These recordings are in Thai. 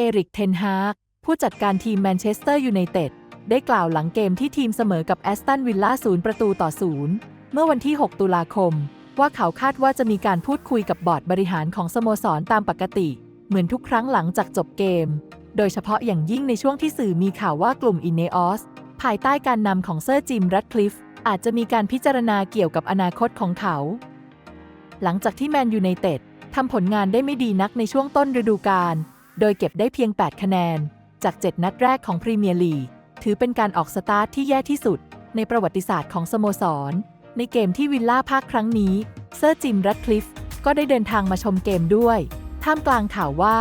เอริกเทนฮากผู้จัดการทีมแมนเชสเตอร์ยูไนเต็ดได้กล่าวหลังเกมที่ทีมเสมอกับแอสตันวิลล่าศูนย์ประตูต่อศูนย์เมื่อวันที่ 6 ตุลาคม ว่าเขาคาดว่าจะมีการพูดคุยกับบอร์ดบริหารของสโมสรตามปกติ เหมือนทุกครั้งหลังจากจบเกม โดยเฉพาะอย่างยิ่งในช่วงที่สื่อมีข่าวว่ากลุ่มอินเนอสภายใต้การนำของเซอร์จิมแรดคลิฟอาจจะมีการพิจารณาเกี่ยวกับอนาคตของเขา หลังจากที่แมนยูไนเต็ดทำผลงานได้ไม่ดีนักในช่วงต้นฤดูกาล โดยเก็บได้เพียง 8 คะแนน จาก 7 นัดแรกของพรีเมียร์ลีก ถือเป็นการออกสตาร์ทที่แย่ที่สุด ในประวัติศาสตร์ของสโมสร ในเกมที่วิลล่าภาคครั้งนี้ เซอร์จิมแรดคลิฟก็ได้เดินทางมาชมเกมด้วย ท่ามกลางข่าวว่า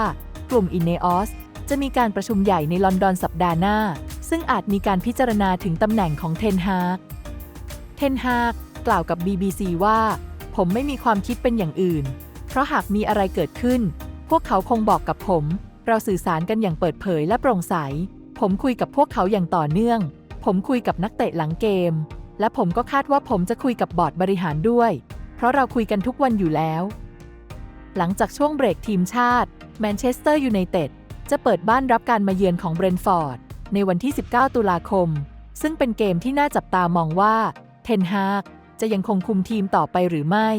กลุ่มอินเนอสจะมีการประชุมใหญ่ในลอนดอนสัปดาห์หน้า ซึ่งอาจมีการพิจารณาถึงตำแหน่งของเทนฮากเทนฮากกล่าวกับ BBC ว่า ผมไม่มีความคิดเป็นอย่างอื่น เพราะหากมีอะไรเกิดขึ้น พวกเขาคงบอกกับผม เราสื่อสารกันอย่างเปิดเผยและโปร่งใส ผมคุยกับพวกเขาอย่างต่อเนื่อง ผมคุยกับนักเตะหลังเกม และผมก็คาดว่าผมจะคุยกับบอร์ดบริหารด้วย เพราะเราคุยกันทุกวันอยู่แล้ว หลังจากช่วงเบรกทีมชาติแมนเชสเตอร์ยูไนเต็ดจะเปิดบ้านรับการมาเยือนของเบรนท์ฟอร์ดในวันที่ 19 ตุลาคม ซึ่งเป็นเกมที่น่าจับตามองว่า เทนฮากจะยังคงคุมทีมต่อไปหรือไม่